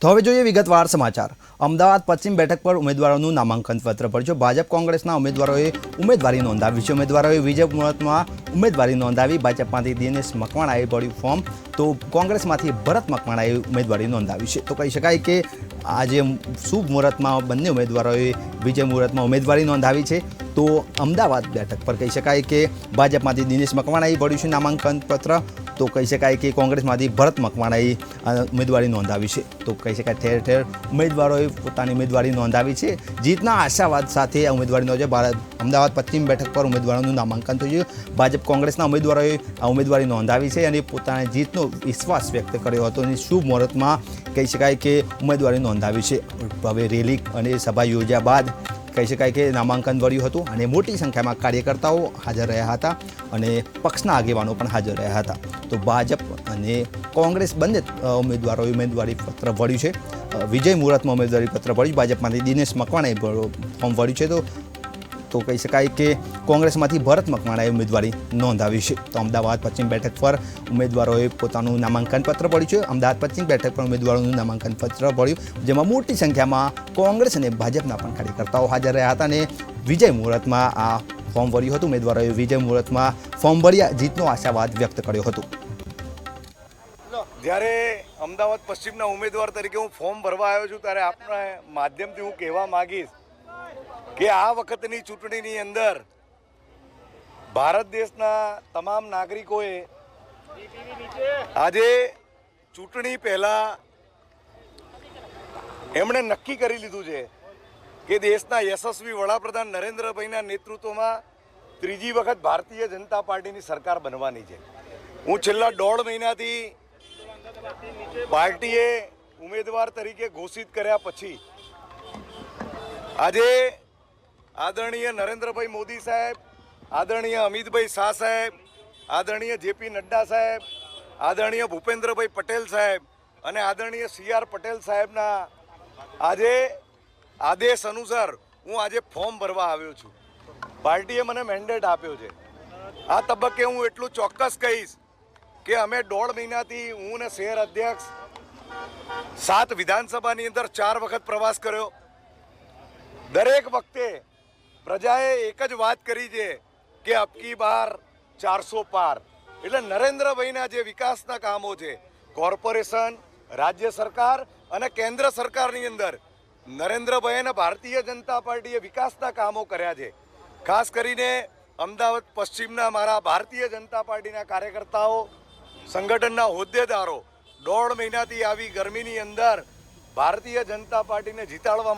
તો હવે જોઈએ વિગતવાર સમાચાર. અમદાવાદ પશ્ચિમ બેઠક પર ઉમેદવારોનું નામાંકન પત્ર ભર્યું. ભાજપ કોંગ્રેસના ઉમેદવારોએ ઉમેદવારી નોંધાવી છે. ઉમેદવારોએ વિજય મુહૂર્તમાં ઉમેદવારી નોંધાવી ભાજપમાંથી દિનેશ મકવાણાએ ભર્યું ફોર્મ. તો કોંગ્રેસમાંથી ભરત મકવાણાએ ઉમેદવારી નોંધાવી છે. તો કહી શકાય કે આજે શુભ મુહૂર્તમાં બંને ઉમેદવારોએ વિજય મુહૂર્તમાં ઉમેદવારી નોંધાવી છે. તો અમદાવાદ બેઠક પર કહી શકાય કે ભાજપમાંથી દિનેશ મકવાણાએ ભર્યું છે નામાંકન પત્ર. તો કહી શકાય કે કોંગ્રેસમાંથી ભરત મકવાણાએ ઉમેદવારી નોંધાવી છે. તો કહી શકાય ઠેર ઠેર ઉમેદવારોએ પોતાની ઉમેદવારી નોંધાવી છે. જીતના આશાવાદ સાથે ઉમેદવારી નોંધાવી ભારત, અમદાવાદ પશ્ચિમ બેઠક પર ઉમેદવારોનું નામાંકન થયું છે. ભાજપ કોંગ્રેસના ઉમેદવારોએ આ ઉમેદવારી નોંધાવી છે અને પોતાના જીતનો વિશ્વાસ વ્યક્ત કર્યો હતો અને શુભ મુહૂર્તમાં કહી શકાય કે ઉમેદવારી નોંધાવી છે. હવે રેલી અને સભા યોજ્યા બાદ કહી શકાય કે નામાંકન ભર્યું હતું અને મોટી સંખ્યામાં કાર્યકર્તાઓ હાજર રહ્યા હતા અને પક્ષના આગેવાનો પણ હાજર રહ્યા હતા. તો ભાજપ અને કોંગ્રેસ બંને ઉમેદવારોએ ઉમેદવારી પત્ર ભર્યું છે. વિજય મુહૂર્તમાં ઉમેદવારી પત્ર ભર્યું ભાજપમાંથી દિનેશ મકવાણાએ ફોર્મ ભર્યું છે. તો તો કહી શકાય કે કોંગ્રેસમાંથી ભરત મકવાણાએ ઉમેદવારી નોંધાવી છે. તો અમદાવાદ પશ્ચિમ બેઠક પર ઉમેદવારોએ પોતાનું નામાંકન પત્ર ભર્યું છે. અમદાવાદ પશ્ચિમ બેઠક પર ઉમેદવારોનું નામાંકન પત્ર ભર્યું, જેમાં મોટી સંખ્યામાં કોંગ્રેસ અને ભાજપના પણ કાર્યકર્તાઓ હાજર રહ્યા હતા અને વિજય મુહૂર્તમાં આ ફોર્મ ભર્યું હતું. ઉમેદવારોએ વિજય મુહૂર્તમાં ફોર્મ ભર્યા જીતનો આશાવાદ વ્યક્ત કર્યો હતો. જ્યારે અમદાવાદ પશ્ચિમના ઉમેદવાર તરીકે હું ફોર્મ ભરવા આવ્યો છું, ત્યારે આપના માધ્યમથી હું કહેવા માંગીશ કે આ વખતની ચૂંટણીની અંદર ભારત દેશના તમામ નાગરિકોએ આજે ચૂંટણી પહેલા એમણે નક્કી કરી લીધું છે કે દેશના યશસ્વી વડાપ્રધાન નરેન્દ્રભાઈના નેતૃત્વમાં ત્રીજી વખત ભારતીય જનતા પાર્ટીની સરકાર બનવાની છે. હું છેલ્લા દોઢ મહિનાથી પાર્ટીએ ઉમેદવાર તરીકે ઘોષિત કર્યા પછી આજે આદરણીય નરેન્દ્રભાઈ મોદી સાહેબ, આદરણીય અમિતભાઈ શાહ સાહેબ, આદરણીય જેપી નડ્ડા સાહેબ, આદરણીય ભૂપેન્દ્રભાઈ પટેલ સાહેબ અને આદરણીય સી આર પટેલ સાહેબના આજે આદેશ અનુસાર હું આજે ફોર્મ ભરવા આવ્યો છું. પાર્ટીએ મને મેન્ડેટ આપ્યો છે. આ તબક્કે હું એટલું ચોક્કસ કહીશ કે અમે દોઢ મહિનાથી હું ને શહેર અધ્યક્ષ સાત વિધાનસભાની અંદર ચાર વખત પ્રવાસ કર્યો. દરેક વખતે પ્રજાએ એક જ વાત કરી છે કે અબકી બાર ચારસો પાર. એટલે નરેન્દ્રભાઈના જે વિકાસના કામો છે, કોર્પોરેશન, રાજ્ય સરકાર અને કેન્દ્ર સરકારની અંદર નરેન્દ્રભાઈ અને ભારતીય જનતા પાર્ટીએ વિકાસના કામો કર્યા છે. ખાસ કરીને અમદાવાદ પશ્ચિમના મારા ભારતીય જનતા પાર્ટીના કાર્યકર્તાઓ, સંગઠનના હોદ્દેદારો દોઢ મહિનાથી આવી ગરમીની અંદર ભારતીય જનતા પાર્ટીને જીતાડવા